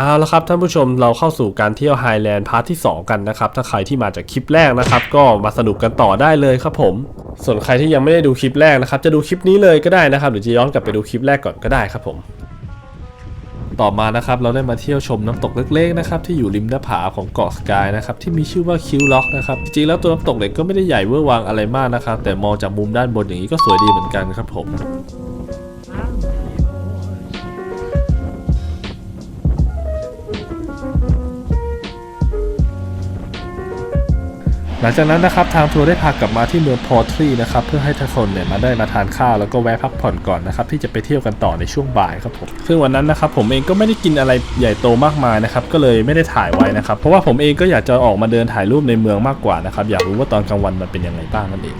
เอาละครับท่านผู้ชมเราเข้าสู่การเที่ยวไฮแลนด์พาร์ทที่ 2 กันนะครับ ถ้าใครที่มาจากคลิปแรกนะครับ ก็มาสนุกกันต่อได้เลยครับผม ส่วนใครที่ยังไม่ได้ดูคลิปแรกนะครับ จะดูคลิปนี้เลยก็ได้นะครับหรือจะย้อนกลับไปดูคลิปแรกก่อนก็ได้ครับผม ต่อมานะครับเราได้มาเที่ยวชมน้ำตกเล็กๆนะครับที่อยู่ริมหน้าผาของเกาะสกายนะครับที่มีชื่อว่าคิวล็อกนะครับจริงๆแล้วตัวน้ำตกเล็กก็ไม่ได้ใหญ่เวอร์วังอะไรมากนะครับแต่มองจากมุมด้านบนอย่างนี้ก็สวยดีเหมือนกันครับผม หลังจากนั้นนะครับทางทัวร์ได้พากลับมาที่เมืองพอทรีนะครับเพื่อให้ทุกคนเนี่ยมาได้มาทานข้าวแล้วก็แวะพักผ่อนก่อนนะครับที่จะไปเที่ยวกันต่อในช่วงบ่ายครับผมซึ่งวันนั้นนะครับผมเองก็ไม่ได้กินอะไรใหญ่โตมากมายนะครับก็เลยไม่ได้ถ่ายไว้นะครับเพราะว่าผมเองก็อยากจะออกมาเดินถ่ายรูปในเมืองมากกว่านะครับอยากรู้ว่าตอนกลางวันมันเป็นยังไงบ้างนั่นเอง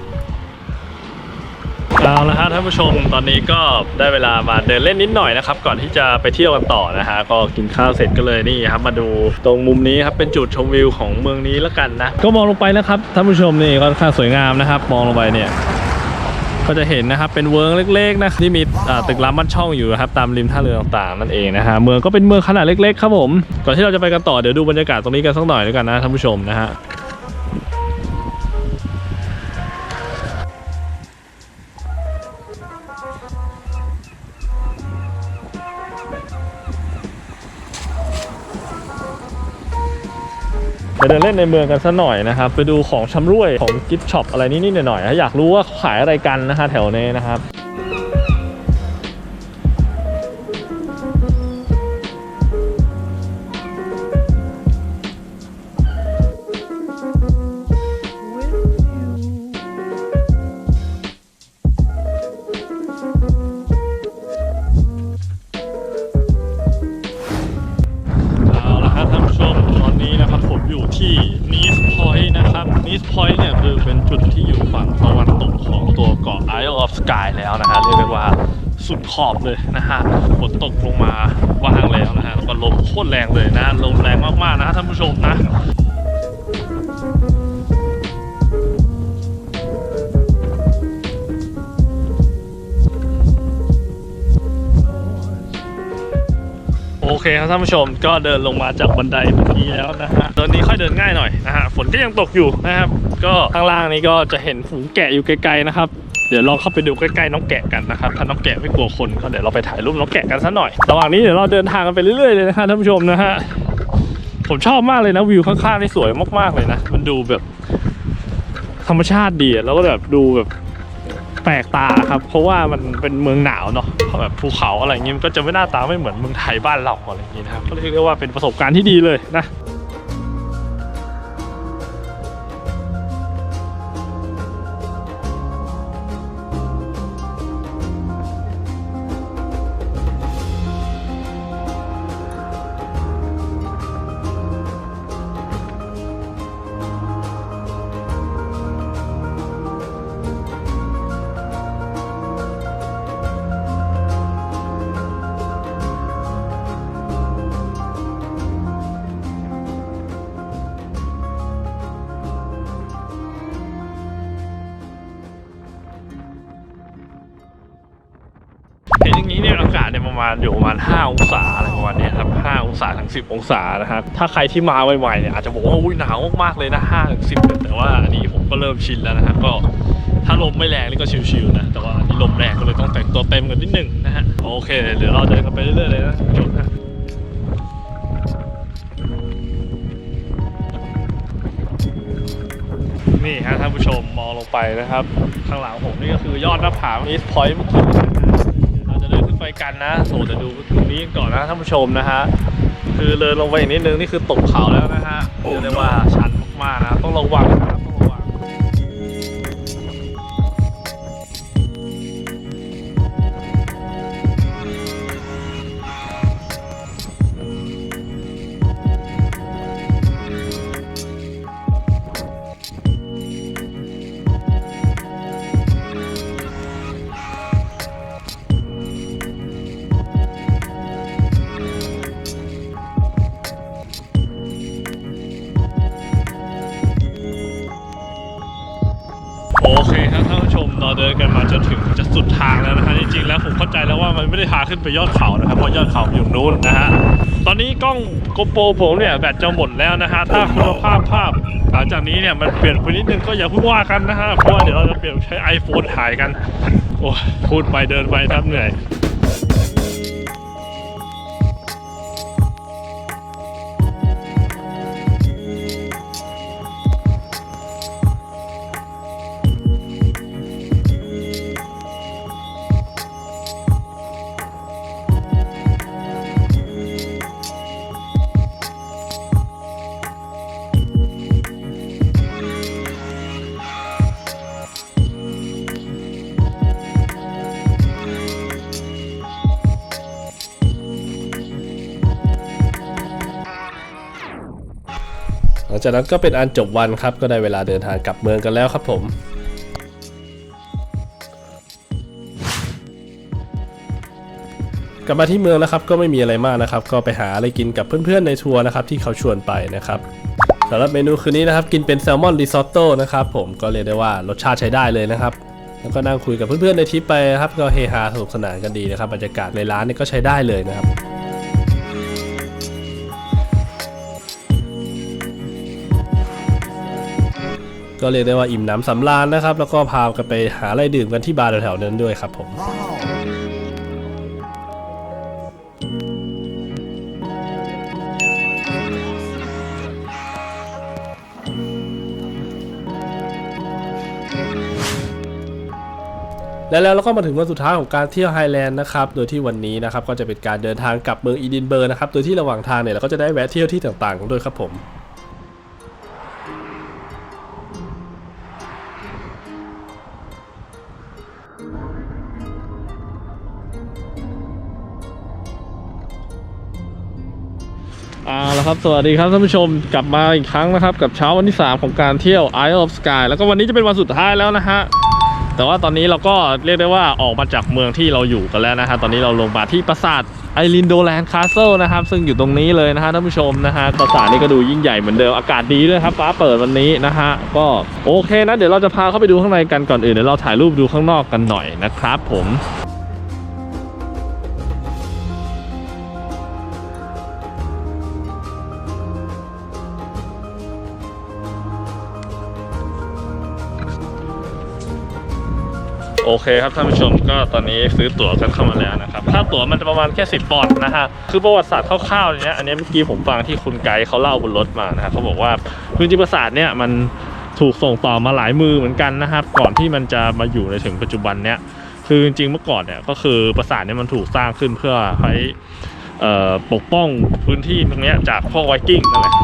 เอาละฮะท่านผู้ชมตอนนี้ก็ได้เวลามาเดินเล่นนิดหน่อยนะครับ ก่อนที่จะไปเที่ยวกันต่อนะฮะก็กินข้าวเสร็จก็เลยนี่ครับมาดูตรงมุมนี้ครับเป็นจุดชมวิวของเมืองนี้แล้วกันนะ ก็มองลงไปนะครับท่านผู้ชมนี่ค่อนข้างสวยงามนะครับ มองลงไปเนี่ยก็จะเห็นนะครับเป็นเวิร์งเล็กๆนะที่มีตึกรามบ้านช่องอยู่นะครับตามริมท่าเรือต่างๆนั่นเองนะฮะเมืองก็เป็นเมืองขนาดเล็กๆครับผมก่อนที่เราจะไปกันต่อเดี๋ยวดูบรรยากาศตรงนี้กันสักหน่อยด้วยกันนะท่านผู้ชมนะฮะ ไปเดินเล่นในเมืองกันสักหน่อยนะครับ ไปดูของชำร่วยของกิฟช็อปอะไรนิดๆหน่อยๆถ้าอยากรู้ว่าเขาขายอะไรกันนะฮะแถวนี้นะครับ ที่นีสพอยต์นะครับนีสพอยต์เนี่ยคือเป็นจุดที่อยู่ฝั่งตะวันตกของตัวเกาะ Isle of Sky แล้วนะฮะเรียกได้ว่าสุดขอบเลยนะฮะฝนตกลงมาว่างแล้วนะฮะแล้วก็ลมโคตรแรงเลยนะลมแรงมากๆนะท่านผู้ชมนะ โอเคครับท่านผู้ชมก็เดินลงมาจากบันไดเมื่อกี้แล้วนะฮะตอนนี้ค่อยเดินง่ายหน่อยนะฮะฝนก็ยังตกอยู่นะครับ ก็ข้างล่างนี้ก็จะเห็นฝูงแกะอยู่ไกลๆนะครับเดี๋ยวลองเข้าไปดูใกล้ๆน้องแกะกันนะครับถ้าน้องแกะไม่กลัวคนก็เดี๋ยวเราไปถ่ายรูปน้องแกะกันสักหน่อยระหว่างนี้เดี๋ยวเราเดินทางกันไปเรื่อยๆเลยนะฮะท่านผู้ชมนะฮะผมชอบมากเลยนะวิวข้างๆนี่สวยมากๆเลยนะ มันดูแบบธรรมชาติดีแล้วก็แบบดูแบบ แปลกตาครับ เพราะว่ามันเป็นเมืองหนาวเนาะแบบภูเขาอะไรอย่างงี้มันก็จะไม่หน้าตาไม่เหมือนเมืองไทยบ้านเราอะไรอย่างงี้ยนะครับก็เรียกได้ว่าเป็นประสบการณ์ที่ดีเลยนะ เนี่ยอากาศเนี่ยประมาณอยู่ประมาณ 5 องศาอะไรประมาณนี้ครับ 5 องศาถึง 10 องศานะครับถ้าใครที่มาใหม่ๆเนี่ยอาจจะบอกว่าอุ้ยหนาวมากๆเลยนะ5ถึง10 แต่ว่าอันนี้ผมก็เริ่มชินแล้วนะฮะก็ถ้าลมไม่แรงนี่ก็ชิวๆนะ แต่ว่าอันนี้ลมแรงก็เลยต้องแต่งตัวเต็มกันนิดหนึงนะฮะโอเคเดี๋ยวเราเดินกันไปเรื่อยๆเลยนะจบฮะนี่ฮะท่านผู้ชมมองลงไปนะครับ ข้างหลังผมนี่ก็คือยอดหน้าผาอีสพอยต์เมื่อกี้ กันนะโสดแต่ดูตรงนี้ก่อนนะท่านผู้ชมนะฮะคือเดินลงไปอีกนิดนึงนี่คือตกเขาแล้วนะฮะเรียกได้ว่าชันมากๆนะต้องระวังนะ ไปยอดเขานะครับเพราะยอดเขาอยู่นู้นนะฮะตอนนี้กล้องโกโปรผมเนี่ยแบตจะหมดแล้วนะฮะถ้าคุณภาพภาพหลังจากนี้เนี่ยมันเปลี่ยนไปนิดนึงก็อย่าพิ่งว่ากันนะฮะเพราะว่าเดี๋ยวเราจะเปลี่ยนใช้ iPhone ถ่ายกันโอ้พูดไปเดินไปทับเหนื่อย งจากนั้นก็เป็นอันจบวันครับ ก็ได้เวลาเดินทางกลับเมืองกันแล้วครับผมกลับมาที่เมืองนะครับก็ไม่มีอะไรมากนะครับ ก็ไปหาอะไรกินกับเพื่อนๆในทัวร์นะครับที่เขาชวนไปนะครับสำหรับเมนูคืนนี้นะครับกินเป็นแซลมอนริซอตโต้นะครับผมก็เรียกได้ว่ารสชาติใช้ได้เลยนะครับ แล้วก็นั่งคุยกับเพื่อนๆในทริปไปครับก็เฮฮาสนุกสนานกันดีนะครับบรรยากาศในร้านนี่ก็ใช้ได้เลยนะครับ ก็เรียกได้ว่าอิ่มหนำสำราญนะครับ แล้วก็พากันไปหาอะไรดื่มกันที่บาร์แถวๆนั้นด้วยครับผมและแล้วเราก็มาถึงวันสุดท้ายของการเที่ยวไฮแลนด์นะครับ โดยที่วันนี้นะครับก็จะเป็นการเดินทางกลับเมืองอีดินเบอร์นะครับ โดยที่ระหว่างทางเนี่ยเราก็จะได้แวะเที่ยวที่ต่างๆ ด้วยครับผม ครับสวัสดีครับท่านผู้ชมกลับมาอีกครั้งนะครับ กับเช้าวันที่ 3 ของการเที่ยว Isle of Sky แล้วก็วันนี้จะเป็นวันสุดท้ายแล้วนะฮะแต่ว่าตอนนี้เราก็เรียกได้ว่าออกมาจากเมืองที่เราอยู่กันแล้วนะฮะตอนนี้เราลงมาที่ปราสาทไอรินโดแลนด์คาสเซิลนะครับ ซึ่งอยู่ตรงนี้เลยนะฮะท่านผู้ชมนะฮะปราสาทนี้ก็ดูยิ่งใหญ่เหมือนเดิมอากาศดีด้วยครับฟ้าเปิดวันนี้นะฮะก็โอเคนะเดี๋ยวเราจะพาเข้าไปดูข้างในกันก่อนอื่นเดี๋ยวเราถ่ายรูปดูข้างนอกกันหน่อยนะครับผม โอเคครับท่านผู้ชมก็ตอนนี้ซื้อตั๋วกันเข้ามาแล้วนะครับค่าตั๋วมันจะประมาณแค่ 10ปอนด์นะฮะคือประวัติศาสตร์คร่าวๆเนี่ยอันนี้เมื่อกี้ผมฟังที่คุณไกด์เขาเล่าบนรถมานะฮะเขาบอกว่าพื้นที่ปราสาทเนี่ยมันถูกส่งต่อมาหลายมือเหมือนกันนะครับ ก่อนที่มันจะมาอยู่ในถึงปัจจุบันเนี่ยคือจริงๆเมื่อก่อนเนี่ยก็คือปราสาทเนี่ยมันถูกสร้างขึ้นเพื่อให้ปกป้องพื้นที่ตรงเนี้ยจากพวกไวกิ้งนั่นแหละ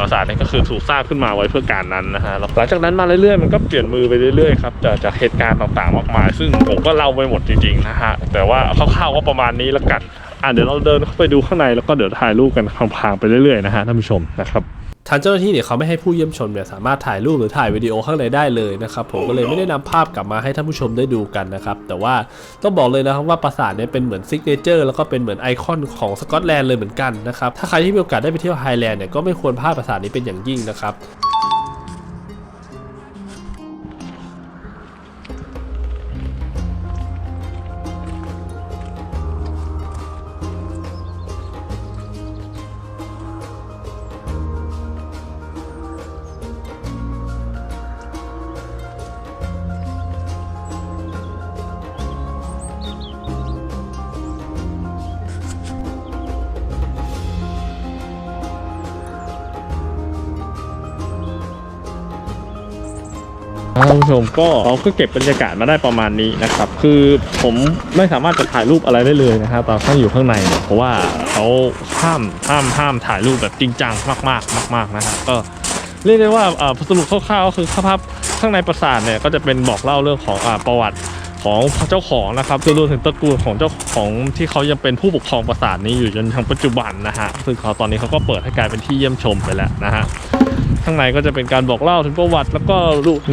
ปราสาทเนี่ยก็คือถูกสร้างขึ้นมาไว้เพื่อการนั้นนะฮะหลังจากนั้นมาเรื่อยๆมันก็เปลี่ยนมือไปเรื่อยๆครับจากจากเหตุการณ์ต่างๆมากมาย ซึ่งผมก็เล่าไปหมดจริงๆนะฮะแต่ว่าคร่าวๆก็ประมาณนี้แล้วกันอะเดี๋ยวเราเดินเข้าไปดูข้างในแล้วก็เดี๋ยวถ่ายรูปกันพลางๆไปเรื่อยๆนะฮะท่านผู้ชมนะครับ ทางเจ้าหน้าที่เนี่ยเขาไม่ให้ผู้เยี่ยมชมเนี่ยสามารถถ่ายรูปหรือถ่ายวิดีโอข้างในได้เลยนะครับผมก็เลยไม่ได้นำภาพกลับมาให้ท่านผู้ชมได้ดูกันนะครับแต่ว่าต้องบอกเลยนะครับว่าปราสาทเนี่ยเป็นเหมือนซิกเนเจอร์แล้วก็เป็นเหมือนไอคอนของสกอตแลนด์เลยเหมือนกันนะครับถ้าใครที่มีโอกาสได้ไปเที่ยวไฮแลนด์เนี่ยก็ไม่ควรพลาดปราสาทนี้เป็นอย่างยิ่งนะครับ ชมก็เราก็เก็บบรรยากาศมาได้ประมาณนี้นะครับ คือผมไม่สามารถจะถ่ายรูปอะไรได้เลยนะครับตอนข้างอยู่ข้างในเนี่ยเพราะว่าเขาห้ามห้ามห้ามถ่ายรูปแบบจริงจังมากๆ มาก ๆนะครับก็เรียกได้ว่าสรุปคร่าวๆก็คือภาพข้างในปราสาทเนี่ยก็จะเป็นบอกเล่าเรื่องของอประวัติของเจ้าของนะครับจนรวมถึงตระกูลของเจ้าของที่เขายังเป็นผู้ปกครองปราสาทนี้อยู่จนถึงปัจจุบันนะฮะซึ่งเขาตอนนี้เขาก็เปิดให้กลายเป็นที่เยี่ยมชมไปแล้วนะฮะ ข้างในก็จะเป็นการบอกเล่าถึงประวัติ แล้วก็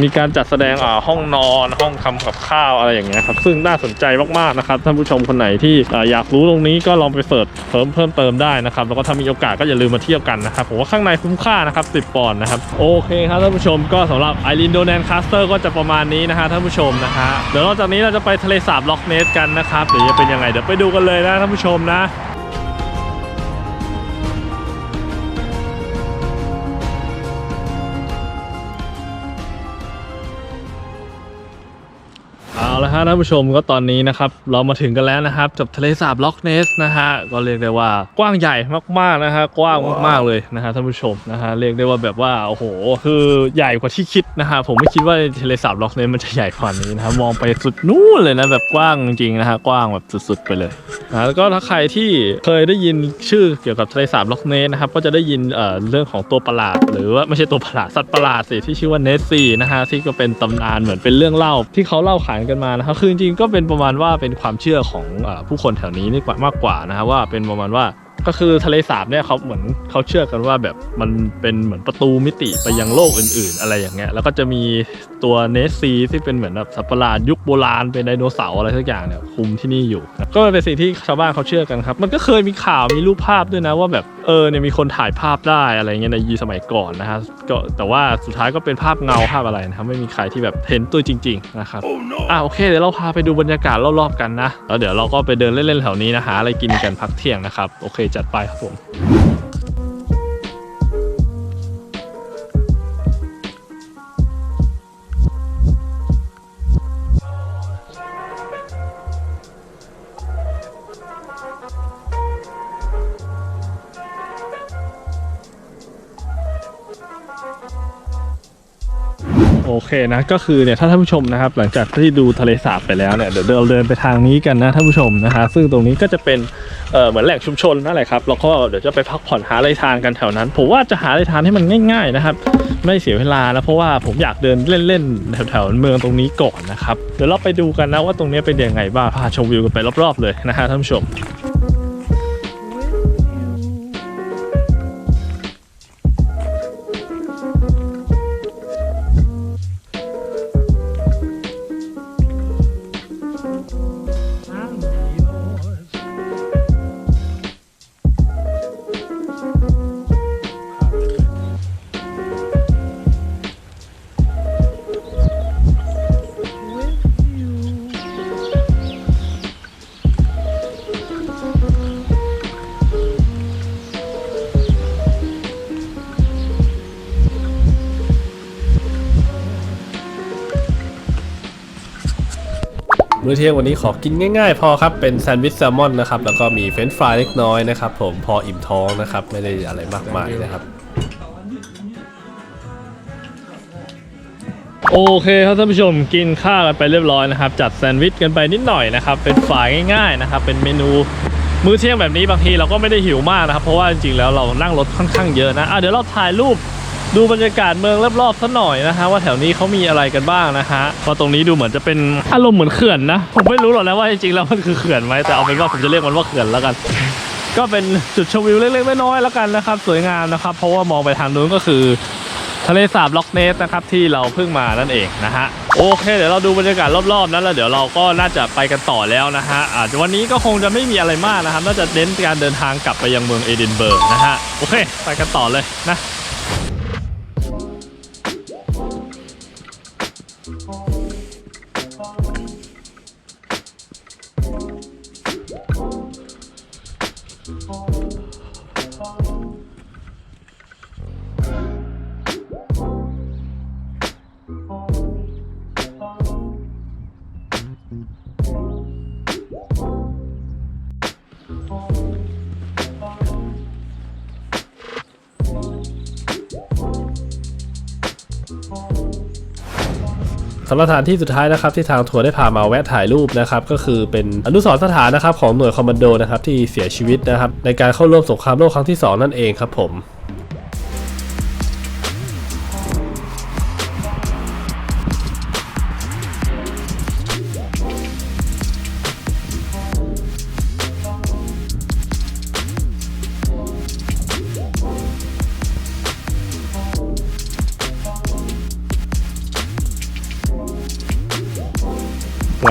มีการจัดแสดงอ่าห้องนอนห้องทำกับข้าวอะไรอย่างเงี้ยครับซึ่งน่าสนใจมากๆนะครับท่านผู้ชมคนไหนที่อยากรู้ตรงนี้ก็ลองไปเสิร์ชเพิ่มเพิ่มเติมได้นะครับแล้วก็ถ้ามีโอกาสก็อย่าลืมมาเที่ยวกันนะครับผมว่าข้างในคุ้มค่านะครับ10ปอนด์นะครับโอเคครับท่านผู้ชมก็สำหรับไอรินโดแนนคาสเตอร์ก็จะประมาณนี้นะฮะท่านผู้ชมนะฮะเดี๋ยวนอกจากนี้เราจะไปทะเลสาบล็อกเนสกันนะครับเดี๋ยวจะเป็นยังไงเดี๋ยวไปดูกันเลยนะท่านผู้ชมนะ ละฮะท่านผู้ชมก็ตอนนี้นะครับ เรามาถึงกันแล้วนะครับกับทะเลสาบล็อกเนสนะฮะก็เรียกได้ว่ากว้างใหญ่มากๆนะฮะกว้างมากๆเลยนะฮะท่านผู้ชมนะฮะเรียกได้ว่าแบบว่าโอ้โห คือใหญ่กว่าที่คิดนะฮะผมไม่คิดว่าทะเลสาบล็อกเนสมันจะใหญ่ขนาดนี้นะครับมองไปสุดนู่นเลยนะแบบกว้างจริงๆนะฮะกว้างแบบสุดๆไปเลยนะแล้วก็ถ้าใครที่เคยได้ยินชื่อเกี่ยวกับทะเลสาบล็อกเนสนะครับก็จะได้ยินเอ่อเรื่องของตัวประหลาด หรือว่าไม่ใช่ตัวประหลาดสัตว์ประหลาดสิที่ชื่อว่าเนสซี่นะฮะที่ก็เป็นตำนานเหมือนเป็นเรื่องเล่าที่เขาเล่าขานกันมานะครับคือจริงๆก็เป็นประมาณว่าเป็นความเชื่อของอผู้คนแถวนี้นี่มากกว่านะครับว่าเป็นประมาณว่า ก็คือทะเลสาบเนี่ยเขาเหมือนเขาเชื่อกันว่าแบบมันเป็นเหมือนประตูมิติไปยังโลกอื่นๆ อะไรอย่างเงี้ยแล้วก็จะมีตัวเนสซีที่เป็นเหมือนแบบสัตว์ประหลาดยุคโบราณเป็นไดโนเสาร์อะไรสักอย่างเนี่ยคุมที่นี่อยู่ ก็เป็นสิ่งที่ชาวบ้านเขาเชื่อกันครับ มันก็เคยมีข่าวมีรูปภาพด้วยนะว่าแบบเออเนี่ยมีคนถ่ายภาพได้อะไรเงี้ยในยีสมัยก่อนนะฮะก็แต่ว่าสุดท้ายก็เป็นภาพเงาภาพอะไรนะครับไม่มีใครที่แบบเห็นตัวจริง ๆ นะครับอะโอเคเดี๋ยวเราพาไปดูบรรยากาศรอบๆกันนะแล้วเดี๋ยวเราก็ไปเดินเล่นๆแถวนี้นะหาอะไรกินกันพักเที่ยงนะครับโอเคจดไปครับผม เคนะก็คือเนี่ยถ้าท่านผู้ชมนะครับ หลังจากที่ดูทะเลสาบไปแล้วเนี่ยเดี๋ยวเราเดินไปทางนี้กันนะท่านผู้ชมนะฮะซึ่งตรงนี้ก็จะเป็นเอ่อเหมือนแหล่งชุมชนนั่นแหละครับแล้วก็เดี๋ยวจะไปพักผ่อนหาอะไรทานกันแถวนั้น ผมว่าจะหาอะไรทานให้มันง่าย ๆนะครับ ไม่เสียเวลานะเพราะว่าผมอยากเดินเล่นๆแถวๆเมืองตรงนี้ก่อนนะครับเดี๋ยวเราไปดูกันนะว่าตรงนี้เป็นยังไงบ้างพาชมวิวกันไปรอบๆเลยนะฮะท่านผู้ชม you มื้อเที่ยงวันนี้ขอกินง่ายๆ พอครับ เป็นแซนด์วิชแซลมอนนะครับ แล้วก็มีเฟรนช์ฟรายเล็กน้อยนะครับ ผมพออิ่มท้องนะครับ ไม่ได้อะไรมากมายนะครับ โอเคครับท่านผู้ชมกินข้าวกันไปเรียบร้อยนะครับ จัดแซนด์วิชกันไปนิดหน่อยนะครับ เป็นฝ่ายง่ายๆนะครับ เป็นเมนูมื้อเที่ยงแบบนี้บางทีเราก็ไม่ได้หิวมากนะครับ เพราะว่าจริงๆแล้วเรานั่งรถค่อนข้างเยอะนะอะเดี๋ยวเราถ่ายรูป ดูบรรยากาศเมืองรอบๆสักหน่อยนะฮะว่าแถวนี้เขามีอะไรกันบ้างนะฮะเพราะตรงนี้ดูเหมือนจะเป็นอารมณ์เหมือนเขื่อนนะผมไม่รู้หรอกนะว่าจริงๆแล้วมันคือเขื่อนไหมแต่เอาเป็นว่าผมจะเรียกมันว่าเขื่อนแล้วกัน ก็เป็นจุดชมวิวเล็กๆน้อยๆแล้วกันนะครับ สวยงามนะครับ เพราะว่ามองไปทางนู้นก็คือทะเลสาบล็อกเนสนะครับที่เราเพิ่งมานั่นเองนะฮะโอเค เดี๋ยวเราดูบรรยากาศรอบๆนั้นแล้วเดี๋ยวเราก็น่าจะไปกันต่อแล้วนะฮะอาจจะวันนี้ก็คงจะไม่มีอะไรมากนะครับน่าจะเน้นการเดินทางกลับไปยังเมืองเอดินเบิร์กนะฮะโอเค ไปกันต่อเลยนะ สำหรับสถานที่สุดท้ายนะครับที่ทางทัวร์ได้พามาแวะถ่ายรูปนะครับก็คือเป็นอนุสรณ์สถานนะครับของหน่วยคอมมานโดนะครับที่เสียชีวิตนะครับในการเข้าร่วมสงครามโลกครั้งที่ 2 นั่นเองครับผม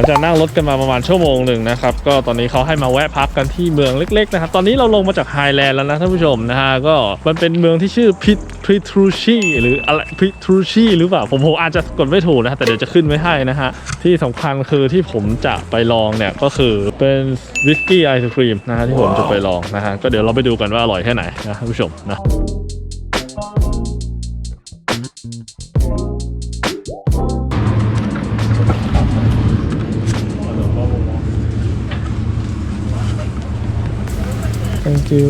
จากนั่งรถกันมาประมาณชั่วโมงหนึ่งนะครับ ก็ตอนนี้เขาให้มาแวะพักกันที่เมืองเล็กๆนะครับ ตอนนี้เราลงมาจากไฮแลนด์แล้วนะท่านผู้ชมนะฮะ ก็มันเป็นเมืองที่ชื่อพิพิทรูชีหรืออะไรพิทรูชีหรือเปล่า ผมผมอาจจะกดไม่ถูกนะ แต่เดี๋ยวจะขึ้นไว้ให้นะฮะ ที่สำคัญคือที่ผมจะไปลองเนี่ยก็คือเป็นวิสกี้ไอศครีมนะฮะที่ผมจะไปลองนะฮะ ก็เดี๋ยวเราไปดูกันว่าอร่อยแค่ไหนนะท่านผู้ชมนะ thank you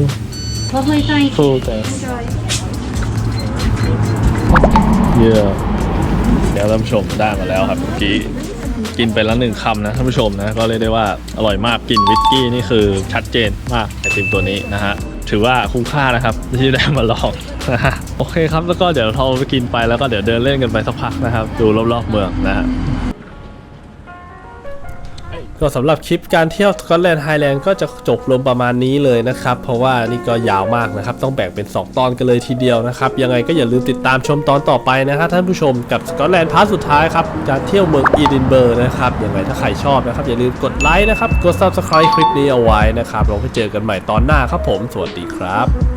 Lovely, thank you. cool thanks Enjoy. yeah เดี๋ยวท่านผู้ชมได้มาแล้วครับเมื่อกี้กินไปแล้วหนึ่งคำนะท่านผู้ชมนะก็เรียกได้ว่าอร่อยมากกลินวิสกี้นี่คือชัดเจนมากไอติมตัวนี้นะฮะถือว่าคุ้มค่านะครับที่ได้มาลองนะฮะโอเคครับแล้วก็เดี๋ยวเราไปกินไปแล้วก็เดี๋ยวเดินเล่นกันไปสักพักนะครับ ดูรอบๆเมืองนะฮะ ก็สำหรับคลิปการเที่ยวสกอตแลนด์ไฮแลนด์ก็จะจบลงประมาณนี้เลยนะครับ เพราะว่านี่ก็ยาวมากนะครับ ต้องแบ่งเป็น 2 ตอนกันเลยทีเดียวนะครับ ยังไงก็อย่าลืมติดตามชมตอนต่อไปนะครับท่านผู้ชมกับสกอตแลนด์พาร์ทสุดท้ายครับ การเที่ยวเมืองอีดินเบอร์นะครับยังไงถ้าใครชอบนะครับ อย่าลืมกดไลค์นะครับ กด subscribe คลิปนี้เอาไว้นะครับเราไปเจอกันใหม่ตอนหน้าครับผม สวัสดีครับ